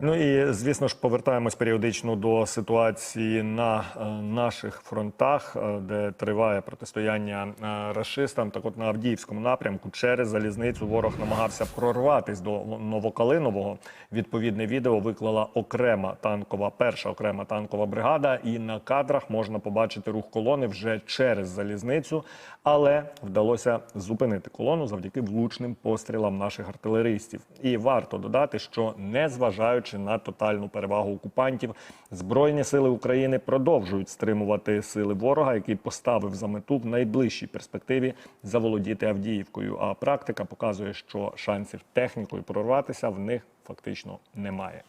Ну і звісно ж повертаємось періодично до ситуації на е, наших фронтах, е, де триває протистояння е, рашистам. Так, от на Авдіївському напрямку через залізницю ворог намагався прорватись до Новокалинового. Відповідне відео виклала окрема танкова, перша окрема танкова бригада. І на кадрах можна побачити рух колони вже через залізницю, але вдалося зупинити колону завдяки влучним пострілам наших артилеристів. І варто додати, що незважаючи на тотальну перевагу окупантів, збройні сили України продовжують стримувати сили ворога, який поставив за мету в найближчій перспективі заволодіти Авдіївкою. А практика показує, що шансів технікою прорватися в них фактично немає.